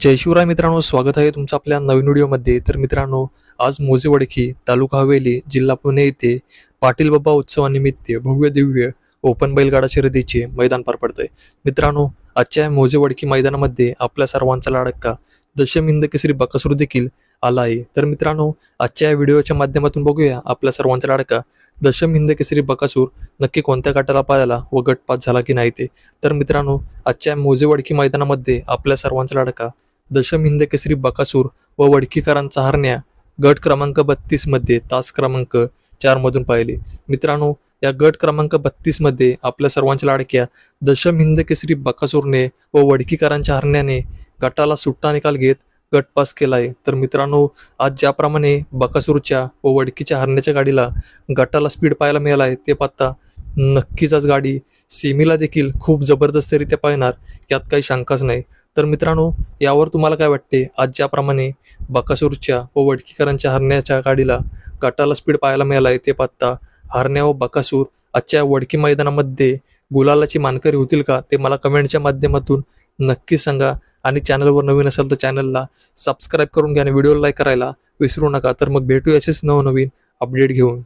जय शिवराय मित्रांनो स्वागत आहे तुमचं आपल्या नवीन व्हिडिओमध्ये. तर मित्रांनो आज मोजेवडखी तालुका हवेली जिल्हा पुणे येथे पाटील बाबा उत्सवानिमित्त भव्य दिव्य ओपन बैलगाडा शर्यतीचे मैदान पार पडतंय. मित्रांनो आजच्या मोजेवडखी मैदानामध्ये आपल्या सर्वांचा लाडक्का दशम हिंद केसरी बकासूर देखील आला आहे. तर मित्रांनो आजच्या या व्हिडिओच्या माध्यमातून बघूया आपल्या सर्वांचा लाडका दशम हिंद केसरी बकासूर नक्की कोणत्या गटाला पाहायला व गटपात झाला की नाही ते. तर मित्रांनो आजच्या मोजेवडकी मैदानामध्ये आपल्या सर्वांचा लाडका दशम हिंद केसरी बकासूर व वडकीकरांचा हरण्या गट क्रमांक बत्तीसमध्ये तास क्रमांक चार मधून पाहिले. मित्रांनो या गट क्रमांक बत्तीसमध्ये आपल्या सर्वांच्या लाडक्या दशम हिंद केसरी बकासूरने व वडकीकरांच्या हरण्याने गटाला सुट्टा निकाल घेत गटपास केला आहे तर मित्रांनो आज ज्याप्रमाणे बकासूरच्या व वडकीच्या हरण्याच्या गाडीला गटाला स्पीड पाहायला मिळाला आहे ते पाहता नक्कीच आज गाडी सेमीला देखील खूप जबरदस्तरित्या पाहणार यात काही शंकाच नाही. तर मित्रांनो यावर तुम्हाला काय वाटते? आज ज्याप्रमाणे बकासूरच्या व वडकीकरांच्या हरण्याच्या गाडीला गटाला स्पीड पाहायला मिळाला आहे ते पाहता हरण्या व बकासूर आजच्या वडकी मैदानामध्ये गुलालाची मानकरी होतील का? ते मला कमेंटच्या माध्यमातून नक्की सांगा. आणि चॅनलवर नवीन असेल तर चॅनलला सबस्क्राईब करून घ्या आणि व्हिडिओला लाईक करायला विसरू नका. तर मग भेटू याचेच नवनवीन अपडेट घेऊन.